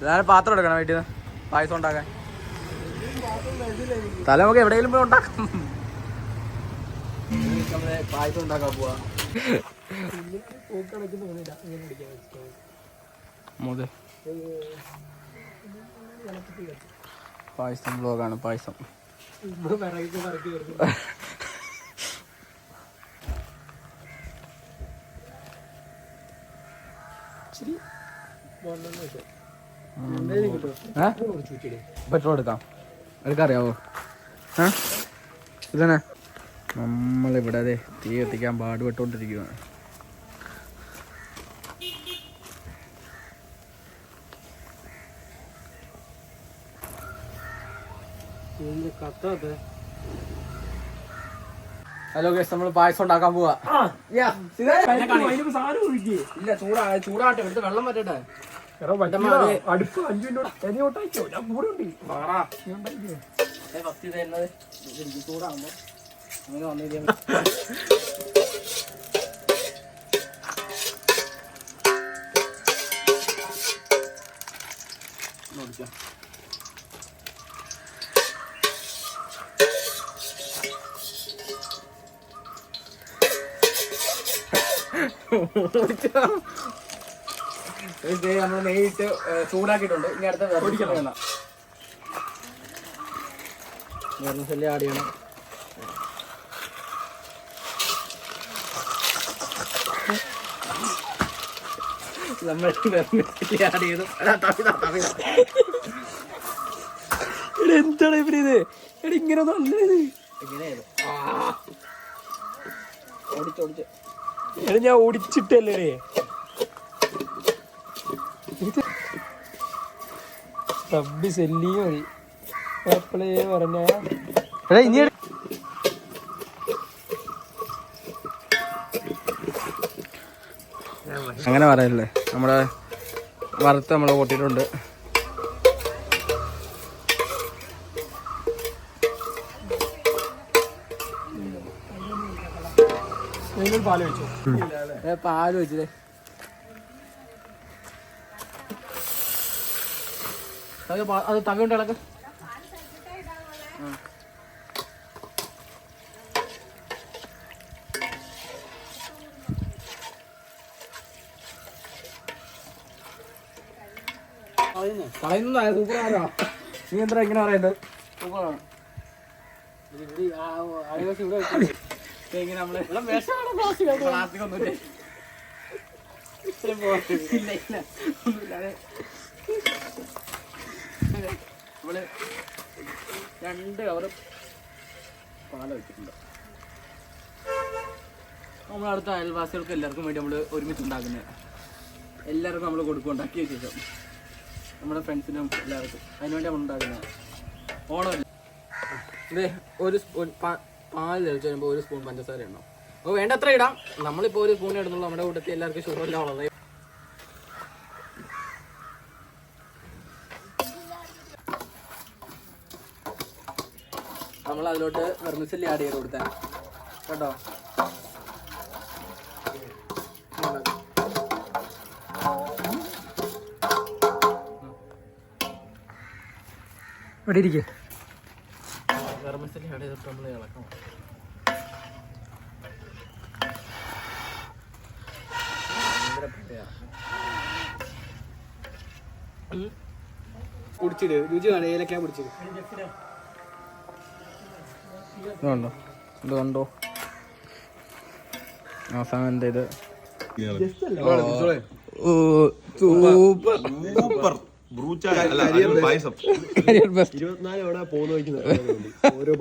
ഇതാണ് പാത്രം എടുക്കണം വീട്ടിൽ നിന്ന്? പായസം ഉണ്ടാക്കാൻ. തല നമുക്ക് എവിടെയെങ്കിലും പോയി ഉണ്ടാക്കാം. പായസം പായസം. ബ്ലോഗാണ് പായസം പെട്രോൾ എടുക്കാം. എടുക്കറിയാവോ ഏ ഇതന്നെ? നമ്മളിവിടെ അതെ തീ എത്തിക്കാൻ പാടുപെട്ടോണ്ടിരിക്കുകയാണ് ഹലോ ഗേസ് നമ്മൾ പായസം ഉണ്ടാക്കാൻ പോവാ. ഇല്ല ചൂടാ ചൂടാട്ടെ എടുത്ത് വെള്ളം പറ്റട്ടെ അടുപ്പ് അഞ്ചു മിനിറ്റ് എനി ഓട്ടായിക്കോ ഞാൻ കൂടെ ഉണ്ട്. ഫസ്റ്റ് നമ്മൾ നെയ്യിട്ട് ചൂടാക്കിയിട്ടുണ്ട്. ഇനി അടുത്ത വേണം വെർമ്മസല്ലി ആഡ് ചെയ്യണം. നമ്മൾ ആഡ് ചെയ്തു. എന്താണ് ഇവർ ഇത്? എടാ ഇങ്ങനെ നല്ലത് ഇങ്ങനെയായിരുന്നു. ഓടിച്ചോടിച്ച് ഓടിച്ച് ഓടിച്ച്. എടാ ഞാൻ ഓടിച്ചിട്ടല്ലേ റബ്ബി സെല്ലി മതി. എപ്പോഴേ പറഞ്ഞ ഇനി അങ്ങനെ പറയല്ലേ? നമ്മുടെ വറുത്ത് നമ്മൾ കൂട്ടിയിട്ടുണ്ട്. നിങ്ങൾ പാൽ വെച്ചു. പാൽ വെച്ചില്ലേ? അത് കൊണ്ട് ഇളക്ക്. കളയുന്നതായ സൂപ്പറാണോ നീ എന്താ ഇങ്ങനെ പറയുന്നത്? സൂപ്പറാണ്. ഇല്ല. ഇല്ല ഒന്നുമില്ലാതെ നമ്മൾ രണ്ട് കവറ് പാല വെച്ചിട്ടുണ്ട്. നമ്മൾ അടുത്ത അയൽവാസികൾക്ക് എല്ലാവർക്കും വേണ്ടി നമ്മൾ ഒരുമിച്ച് ഉണ്ടാക്കുന്നത് എല്ലാവർക്കും നമ്മൾ കൊടുക്കും ഉണ്ടാക്കിയ ശേഷം നമ്മുടെ ഫ്രണ്ട്സിനും എല്ലാവർക്കും അതിനുവേണ്ടി നമ്മൾ ഉണ്ടാക്കുന്നത് ഓണമല്ല? ഇതേ ഒരു സ്പൂൺ പാൽ തെളിച്ച് വരുമ്പോൾ ഒരു സ്പൂൺ പഞ്ചസാര ഉണ്ടാവും അപ്പോൾ വേണ്ടത്ര ഇടാം. നമ്മളിപ്പോൾ ഒരു സ്പൂൺ ഇടുന്നുള്ളൂ. നമ്മുടെ കൂട്ടത്തിൽ എല്ലാവർക്കും ഷുഗർ എല്ലാം ഉള്ളത് നമ്മൾ അതിലോട്ട് വെർമിസല്ലി ആഡ് ചെയ്ത് കൊടുത്താൽ കേട്ടോ? ഇവിടെ ഇരിക്കേ. വെർമിസല്ലി ആഡ് ചെയ്തിട്ട് നമ്മൾ ഇളക്കണം. ഭയങ്കര പ്രത്യേകത. കുടിച്ചിട്. രുചി കാണാൻ ഏലക്കാ കുടിച്ചിട് ഇതുണ്ടോ? ഇത് കണ്ടോ? അവസാനം എന്ത് ചെയ്ത്? ഓ സൂപ്പർ. അല്ല പായസം. ഇരുപത്തിനാല് അവിടെ പോകുന്ന ഓരോ